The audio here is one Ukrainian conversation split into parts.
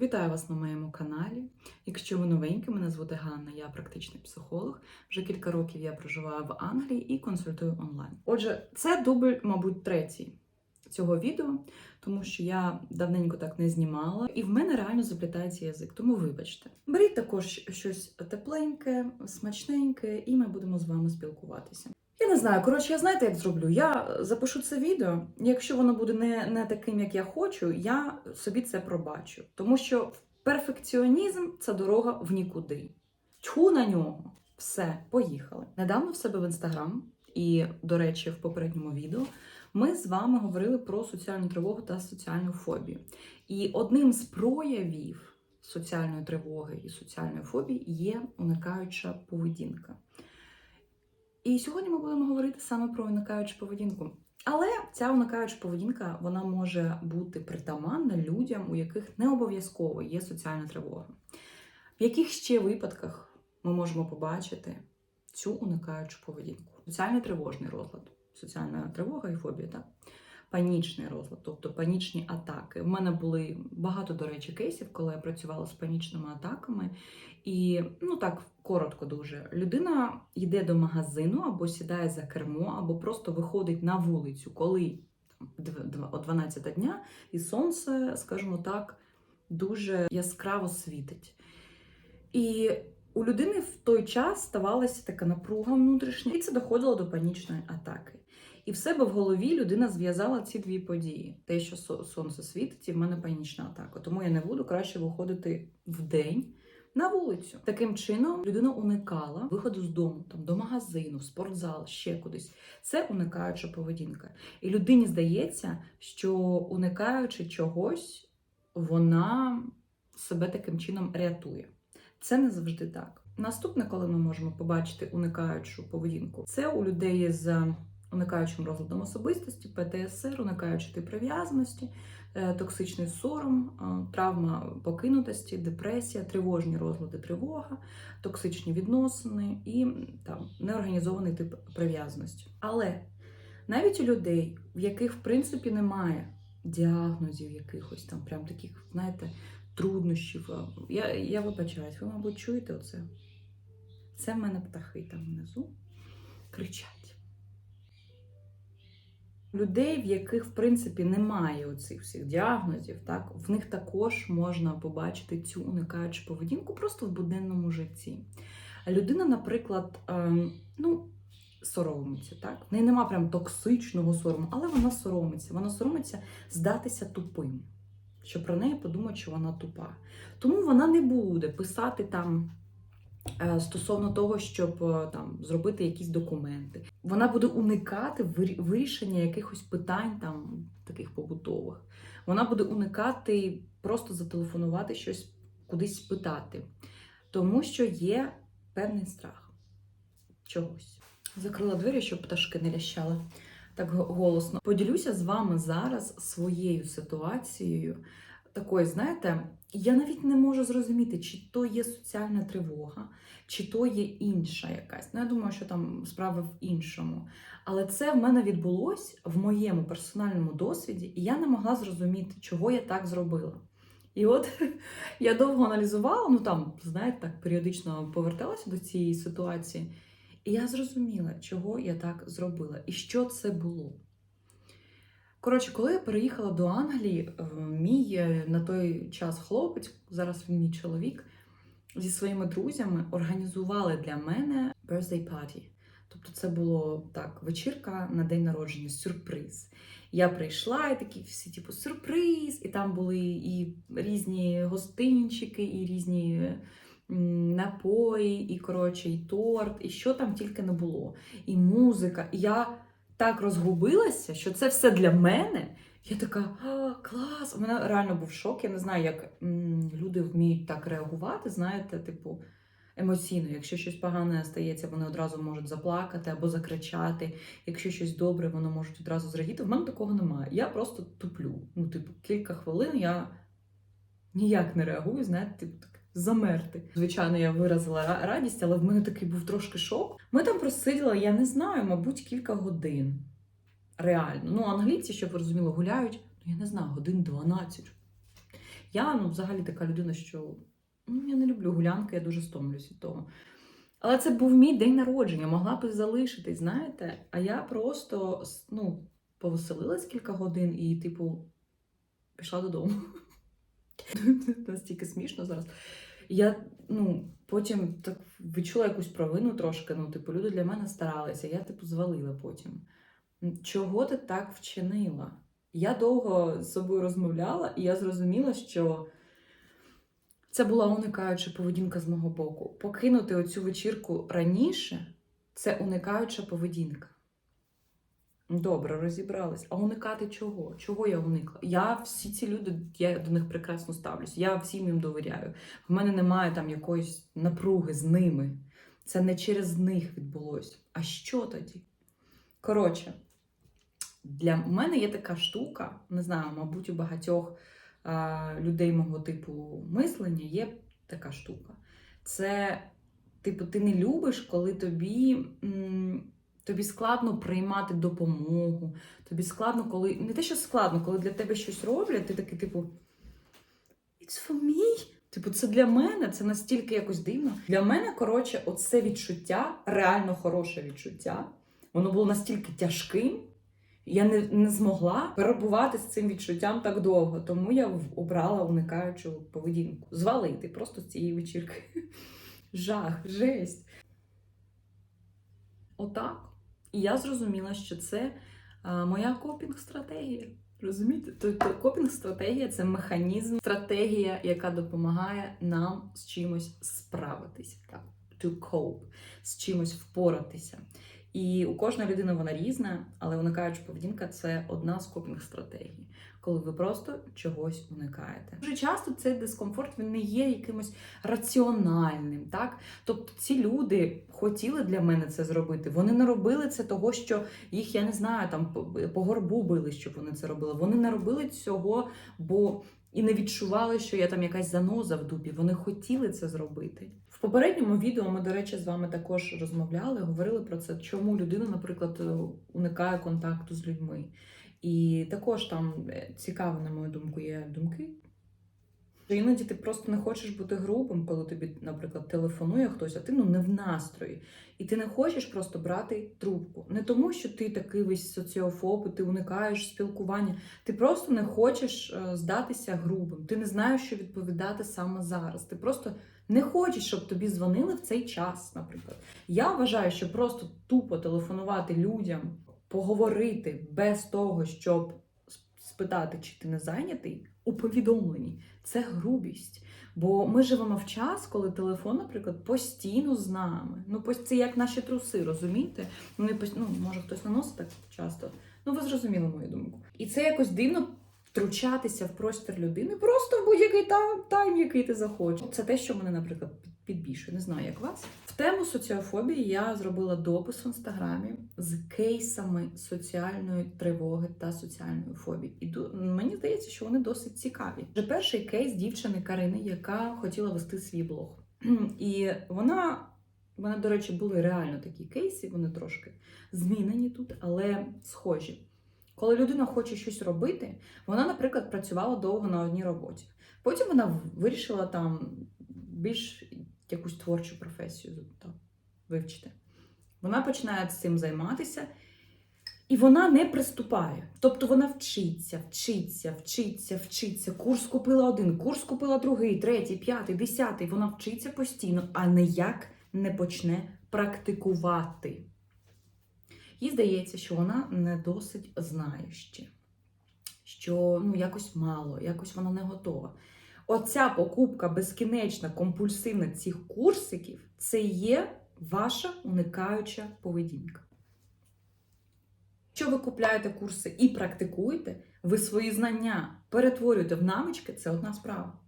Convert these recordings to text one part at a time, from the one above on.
Вітаю вас на моєму каналі. Якщо ви новенькі, мене звати Ганна, я практичний психолог. Вже кілька років я проживаю в Англії і консультую онлайн. Отже, це дубль, мабуть, третій цього відео, тому що я давненько так не знімала, і в мене реально заплітається язик, тому вибачте. Беріть також щось тепленьке, смачненьке, і ми будемо з вами спілкуватися. Я не знаю, коротше, я знаєте, як зроблю? Я запишу це відео. Якщо воно буде не, не таким, як я хочу, я собі це пробачу. Тому що перфекціонізм це дорога в нікуди. Тьху на нього. Все, поїхали. Недавно в себе в інстаграм, і, до речі, в попередньому відео ми з вами говорили про соціальну тривогу та соціальну фобію. І одним з проявів соціальної тривоги і соціальної фобії є уникаюча поведінка. І сьогодні ми будемо говорити саме про уникаючу поведінку. Але ця уникаюча поведінка вона може бути притаманна людям, у яких не обов'язково є соціальна тривога. В яких ще випадках ми можемо побачити цю уникаючу поведінку? Соціальний тривожний розлад, соціальна тривога і фобія, так? Панічний розлад, тобто панічні атаки. У мене були багато, до речі, кейсів, коли я працювала з панічними атаками. І ну так коротко дуже. Людина йде до магазину або сідає за кермо, або просто виходить на вулицю, коли там, о 12 дня, і сонце, скажімо так, дуже яскраво світить. І у людини в той час ставалася така напруга внутрішня, і це доходило до панічної атаки. І в себе в голові людина зв'язала ці дві події: те, що сонце світить, і в мене панічна атака. Тому я не буду краще виходити в день на вулицю. Таким чином людина уникала виходу з дому, там до магазину, в спортзал, ще кудись. Це уникаюча поведінка. І людині здається, що уникаючи чогось, вона себе таким чином рятує. Це не завжди так. Наступне, коли ми можемо побачити уникаючу поведінку, це у людей з уникаючим розладом особистості, ПТСР, уникаючий тип прив'язаності, е, токсичний сором, е, травма покинутості, депресія, тривожні розлади, тривога, токсичні відносини і там неорганізований тип прив'язаності. Але навіть у людей, в яких в принципі немає діагнозів якихось там, прям таких, знаєте, труднощів. Я, я вибачаюсь, ви, мабуть, чуєте оце? Це в мене птахи там внизу кричать. Людей, в яких, в принципі, немає оцих всіх діагнозів, так, в них також можна побачити цю уникаючу поведінку просто в буденному житті. Людина, наприклад, ем, ну, соромиться, так? В неї нема прям токсичного сорому, але вона соромиться. Вона соромиться здатися тупим, що про неї подумають, що вона тупа. Тому вона не буде писати там стосовно того, щоб е, там зробити якісь документи. Вона буде уникати вирішення якихось питань, там таких побутових. Вона буде уникати просто зателефонувати щось кудись спитати, тому що є певний страх чогось. Закрила двері, щоб пташки не лящали так голосно. Поділюся з вами зараз своєю ситуацією. Такою, знаєте, я навіть не можу зрозуміти, чи то є соціальна тривога, чи то є інша якась. Ну, я думаю, що там справа в іншому. Але це в мене відбулось в моєму персональному досвіді, і я не могла зрозуміти, чого я так зробила. І от я довго аналізувала, ну там, знаєте, так періодично поверталася до цієї ситуації. І я зрозуміла, чого я так зробила і що це було. Коротше, коли я переїхала до Англії, е, мій е, на той час хлопець, зараз він мій чоловік, зі своїми друзями організували для мене birthday party. Тобто це було так, вечірка на день народження, сюрприз. Я прийшла, і такі всі, типу, сюрприз, і там були і різні гостинчики, і різні напої, і коротше, і торт, і що там тільки не було. І музика. І я так розгубилася, що це все для мене. Я така, а, клас! У мене реально був шок. Я не знаю, як м, люди вміють так реагувати, знаєте, типу. Емоційно, якщо щось погане стається, вони одразу можуть заплакати або закричати. Якщо щось добре, вони можуть одразу зрадіти. В мене такого немає. Я просто туплю. Ну, типу, кілька хвилин я ніяк не реагую, знаєте, типу замерти. Звичайно, я виразила радість, але в мене такий був трошки шок. Ми там просиділи, я не знаю, мабуть, кілька годин. Реально. Ну, англійці, щоб ви розуміли, гуляють, ну я не знаю, годин 12. Я ну, взагалі така людина, що ну, я не люблю гулянки, я дуже стомлюсь від того. Але це був мій день народження, могла б залишитись, знаєте? А я просто ну, повеселилась кілька годин і, типу, пішла додому. Настільки смішно зараз. Я ну, потім так відчула якусь провину трошки. Ну, типу, люди для мене старалися, я, типу, звалила потім. Чого ти так вчинила? Я довго з собою розмовляла, і я зрозуміла, що це була уникаюча поведінка з мого боку. Покинути оцю вечірку раніше це уникаюча поведінка. Добре, розібрались. А уникати чого? Чого я уникла? Я всі ці люди, я до них прекрасно ставлюсь. Я всім їм довіряю. В мене немає там якоїсь напруги з ними. Це не через них відбулось. А що тоді? Коротше, для мене є така штука, не знаю, мабуть, у багатьох а, людей мого типу мислення є така штука. Це, типу, ти не любиш, коли тобі. М- Тобі складно приймати допомогу, тобі складно, коли. Не те, що складно, коли для тебе щось роблять, ти такий, типу, It's for me. Типу, це для мене, це настільки якось дивно. Для мене, коротше, оце відчуття, реально хороше відчуття, воно було настільки тяжким, я не, не змогла перебувати з цим відчуттям так довго. Тому я обрала уникаючу поведінку. Звалити просто з цієї вечірки. Жах, жесть. Отак. І я зрозуміла, що це а, моя копінг-стратегія. Розумієте? Тобто копінг-стратегія це механізм, стратегія, яка допомагає нам з чимось справитися. Так, to cope, з чимось впоратися. І у кожної людини вона різна, але уникаюча поведінка це одна з копінг-стратегій, коли ви просто чогось уникаєте. Дуже часто цей дискомфорт він не є якимось раціональним, так? Тобто ці люди хотіли для мене це зробити. Вони не робили це того, що їх, я не знаю, там по, горбу били, щоб вони це робили. Вони не робили цього, бо і не відчували, що я там якась заноза в дупі. Вони хотіли це зробити. Попередньому відео ми, до речі, з вами також розмовляли, говорили про це, чому людина, наприклад, е, уникає контакту з людьми. І також там е, цікаво, на мою думку, є думки. Що Іноді ти просто не хочеш бути грубим, коли тобі, наприклад, телефонує хтось, а ти ну не в настрої. І ти не хочеш просто брати трубку. Не тому, що ти такий весь соціофоб, і ти уникаєш спілкування. Ти просто не хочеш е, здатися грубим. Ти не знаєш, що відповідати саме зараз. Ти просто не хочеш, щоб тобі дзвонили в цей час, наприклад. Я вважаю, що просто тупо телефонувати людям, поговорити без того, щоб спитати, чи ти не зайнятий, у повідомленні. Це грубість. Бо ми живемо в час, коли телефон, наприклад, постійно з нами. Ну, це як наші труси, розумієте? Вони ну, може хтось наносить так часто. Ну, ви зрозуміли мою думку. І це якось дивно втручатися в простір людини просто в будь-який тайм, який ти захочеш. Це те, що мене, наприклад, підбільшує. Не знаю, як вас. В тему соціофобії я зробила допис в інстаграмі з кейсами соціальної тривоги та соціальної фобії. І мені здається, що вони досить цікаві. Вже перший кейс дівчини Карини, яка хотіла вести свій блог. І вона. У мене, до речі, були реально такі кейси, вони трошки змінені тут, але схожі. Коли людина хоче щось робити, вона, наприклад, працювала довго на одній роботі. Потім вона вирішила там більш якусь творчу професію так, вивчити. Вона починає цим займатися, і вона не приступає. Тобто вона вчиться, вчиться, вчиться, вчиться. Курс купила один, курс купила другий, третій, п'ятий, десятий. Вона вчиться постійно, а ніяк не почне практикувати. Їй здається, що вона не досить знає ще, що ну, якось мало, якось вона не готова. Оця покупка безкінечна, компульсивна цих курсиків це є ваша уникаюча поведінка. Якщо ви купляєте курси і практикуєте, ви свої знання перетворюєте в навички, це одна справа.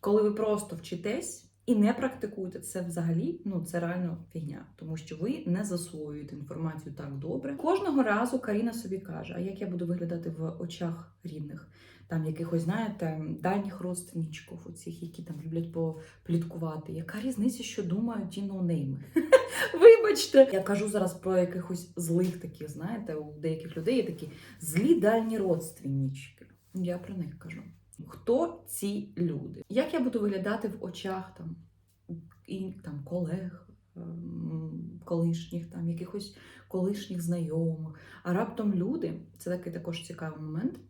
Коли ви просто вчитесь і не практикуєте, це взагалі ну це реально фігня, тому що ви не засвоюєте інформацію так добре. Кожного разу Каріна собі каже: а як я буду виглядати в очах рідних, там якихось, знаєте, дальніх родственничків, оцих, які там люблять попліткувати. Яка різниця, що думають ті ноунейми? Вибачте, я кажу зараз про якихось злих таких, знаєте, у деяких людей є такі злі дальні родственнички. Я про них кажу. Хто ці люди? Як я буду виглядати в очах там, і, там колег, ем, колишніх, там, якихось колишніх знайомих? А раптом люди, це такий також цікавий момент.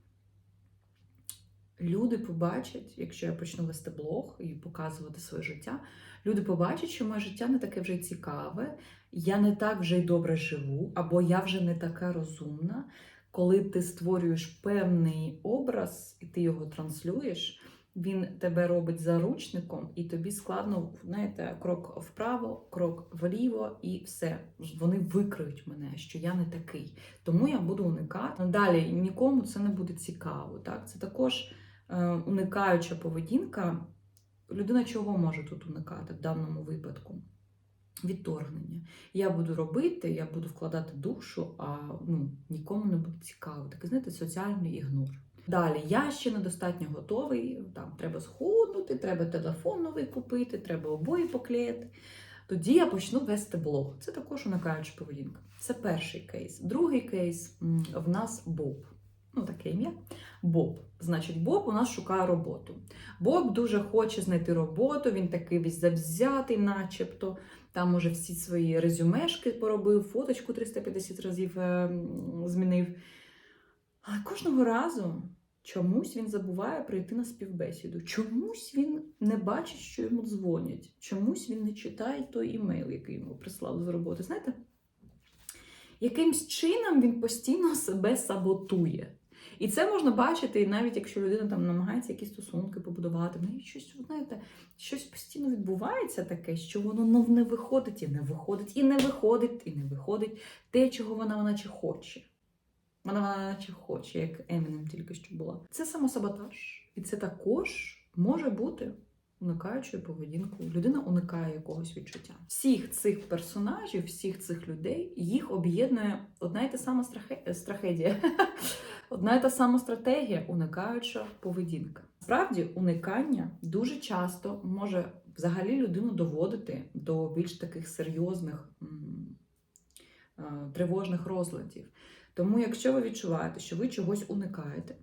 Люди побачать, якщо я почну вести блог і показувати своє життя, люди побачать, що моє життя не таке вже цікаве, я не так вже й добре живу, або я вже не така розумна. Коли ти створюєш певний образ і ти його транслюєш, він тебе робить заручником, і тобі складно, знаєте, крок вправо, крок вліво, і все. Вони викриють мене, що я не такий. Тому я буду уникати. Далі нікому це не буде цікаво. Так? Це також е, уникаюча поведінка. Людина чого може тут уникати в даному випадку? Відторгнення. Я буду робити, я буду вкладати душу, а ну, нікому не буде цікаво. Такий, знаєте, соціальний ігнор. Далі, я ще недостатньо готовий, там треба схуднути, треба телефон новий купити, треба обої поклеїти. Тоді я почну вести блог. Це також уникаюча поведінка. Це перший кейс. Другий кейс в нас Боб. Ну, таке ім'я. Боб. Значить, Боб у нас шукає роботу. Боб дуже хоче знайти роботу, він такий весь завзятий, начебто. Там уже всі свої резюмешки поробив, фоточку 350 разів е, змінив. Але кожного разу чомусь він забуває прийти на співбесіду. Чомусь він не бачить, що йому дзвонять. Чомусь він не читає той імейл, який йому прислали з роботи. Знаєте, якимсь чином він постійно себе саботує. І це можна бачити, навіть якщо людина там намагається якісь стосунки побудувати, в неї щось, знаєте, щось постійно відбувається таке, що воно ну, не виходить і не виходить, і не виходить, і не виходить те, чого вона наче хоче. Вона вона наче хоче, як Емінем тільки що була. Це самосаботаж. І це також може бути уникаючою поведінкою. Людина уникає якогось відчуття. Всіх цих персонажів, всіх цих людей, їх об'єднує одна і та сама страхе... страхедія. Одна і та сама стратегія уникаюча поведінка. Справді, уникання дуже часто може взагалі людину доводити до більш таких серйозних е, тривожних розладів. Тому, якщо ви відчуваєте, що ви чогось уникаєте,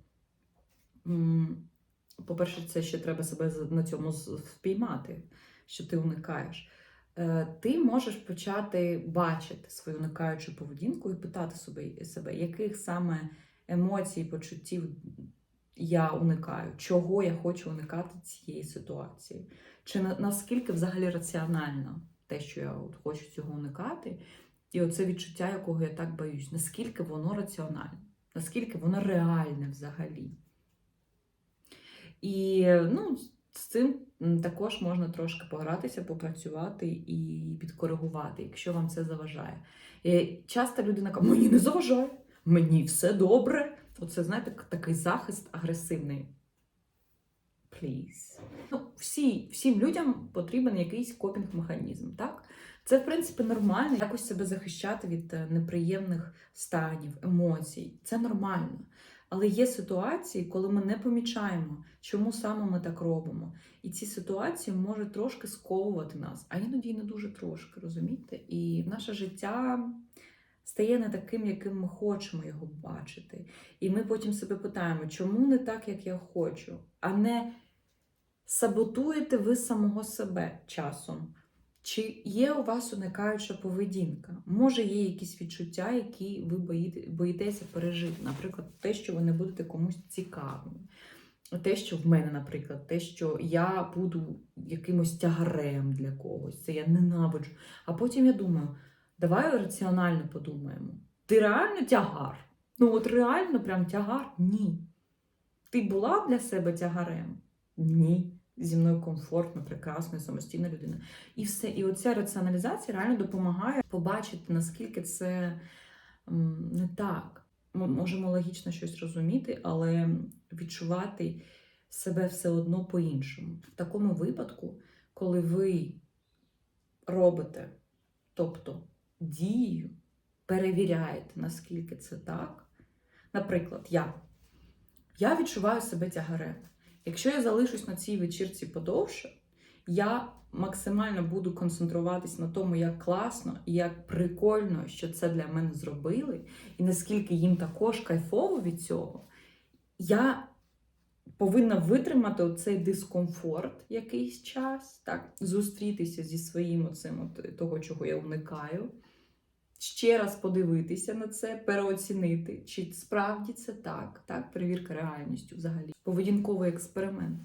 по-перше, це ще треба себе на цьому впіймати, що ти уникаєш. Е, Ти можеш почати бачити свою уникаючу поведінку і питати собі, себе, яких саме емоцій, почуттів я уникаю, чого я хочу уникати цієї ситуації. Чи на- наскільки взагалі раціонально те, що я от хочу цього уникати, і оце відчуття, якого я так боюсь, наскільки воно раціональне, наскільки воно реальне взагалі. І ну, з цим також можна трошки погратися, попрацювати і підкоригувати, якщо вам це заважає. І часто людина каже, мені не заважає, мені все добре. Оце, знаєте, такий захист агресивний. Please. Ну, всі, всім людям потрібен якийсь копінг-механізм, так? Це, в принципі, нормально якось себе захищати від е, неприємних станів, емоцій. Це нормально. Але є ситуації, коли ми не помічаємо, чому саме ми так робимо. І ці ситуації можуть трошки сковувати нас, а іноді не дуже трошки, розумієте? І наше життя стає не таким, яким ми хочемо його бачити. І ми потім себе питаємо, чому не так, як я хочу, а не саботуєте ви самого себе часом. Чи є у вас уникаюча поведінка? Може, є якісь відчуття, які ви боїте, боїтеся пережити? Наприклад, те, що ви не будете комусь цікавими. Те, що в мене, наприклад, те, що я буду якимось тягарем для когось, це я ненавиджу. А потім я думаю, давай раціонально подумаємо. Ти реально тягар? Ну, от реально прям тягар? Ні. Ти була для себе тягарем? Ні. Зі мною комфортно, прекрасно, самостійна людина. І все. І оця раціоналізація реально допомагає побачити, наскільки це не так. Ми можемо логічно щось розуміти, але відчувати себе все одно по-іншому. В такому випадку, коли ви робите, тобто дію, перевіряєте, наскільки це так. Наприклад, я. Я відчуваю себе тягарем. Якщо я залишусь на цій вечірці подовше, я максимально буду концентруватись на тому, як класно і як прикольно, що це для мене зробили, і наскільки їм також кайфово від цього, я повинна витримати цей дискомфорт якийсь час, так, зустрітися зі своїм оцим от, того, чого я уникаю. Ще раз подивитися на це, переоцінити, чи справді це так, так, перевірка реальністю взагалі, поведінковий експеримент.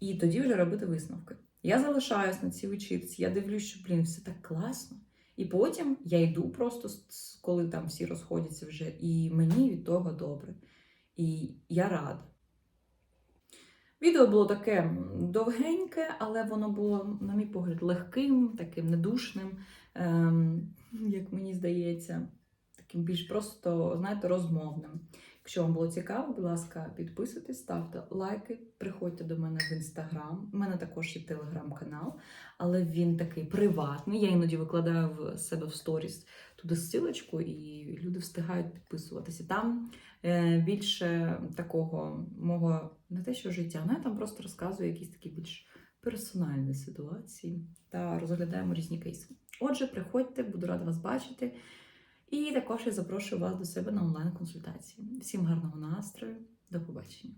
І тоді вже робити висновки. Я залишаюсь на цій вечірці, я дивлюсь, що блін, все так класно. І потім я йду просто, коли там всі розходяться вже, і мені від того добре. І я рада. Відео було таке довгеньке, але воно було, на мій погляд, легким, таким недушним, як мені здається, таким більш просто, знаєте, розмовним. Якщо вам було цікаво, будь ласка, підписуйтесь, ставте лайки, приходьте до мене в інстаграм. У мене також є телеграм-канал, але він такий приватний. Я іноді викладаю в себе в сторіс туди ссылочку, і люди встигають підписуватися. Там е, більше такого мого не те, що життя, ну я там просто розказую якісь такі більш персональні ситуації та розглядаємо різні кейси. Отже, приходьте, буду рада вас бачити. І також я запрошую вас до себе на онлайн-консультації. Всім гарного настрою, до побачення!